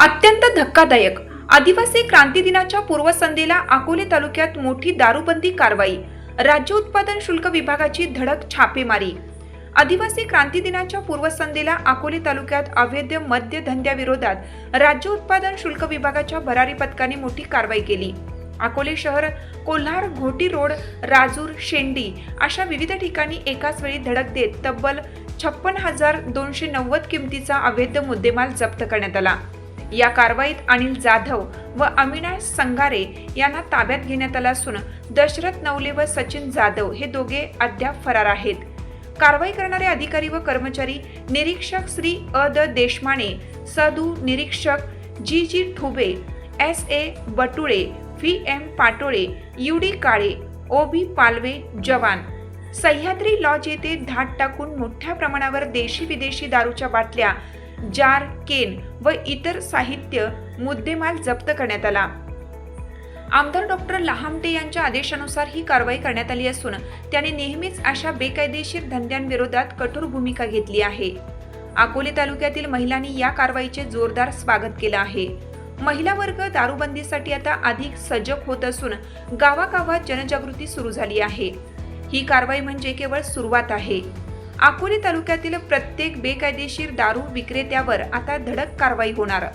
अत्यंत धक्कादायक. आदिवासी क्रांती दिनाच्या पूर्वसंध्येला अकोले तालुक्यात मोठी दारूबंदी कारवाई. राज्य उत्पादन शुल्क विभागाची धडक छापेमारी. आदिवासी क्रांती दिनाच्या पूर्वसंध्येला अकोले तालुक्यात अवैध मद्य धंद्याविरोधात राज्य उत्पादन शुल्क विभागाच्या भरारी पथकाने मोठी कारवाई केली. अकोले शहर कोल्हार घोटी रोड राजूर शेंडी अशा विविध ठिकाणी एकाच वेळी धडक देत तब्बल छप्पन हजार दोनशे नव्वद किमतीचा अवैध मुद्देमाल जप्त करण्यात आला. या कारवाईत अनिल जाधव व अमिनाश संगारे यांना ताब्यात घेण्यात आलं असून दशरथ नवले व सचिन जाधव हे दोघे अद्याप फरार आहेत. कारवाई करणारे अधिकारी व कर्मचारी निरीक्षक श्री अ. द. देशमाने सदू निरीक्षक G. G. Thube S. A. Batule V. M. Patole U. D. Kale O. B. Palve जवान. सह्याद्री लॉज येथे धाट टाकून मोठ्या प्रमाणावर देशी विदेशी दारूच्या बाटल्या जार केन व इतर साहित्य मुद्देमाल जप्त करण्यात आला. आमदार डॉक्टर लहामटे यांच्या आदेशानुसार ही कारवाई करण्यात आली असून त्याने नेहमीच अशा बेकायदेशीर धंद्यांविरोधात कठोर भूमिका घेतली आहे. अकोले तालुक्यातील महिलांनी या कारवाईचे जोरदार स्वागत केलं आहे. महिला वर्ग दारूबंदीसाठी आता अधिक सजग होत असून गावागावात जनजागृती सुरू झाली आहे. ही कारवाई म्हणजे केवळ सुरुवात आहे. अकोले तालुक्यातील प्रत्येक बेकायदेशीर दारू विक्रेत्यावर आता धडक कारवाई होणार.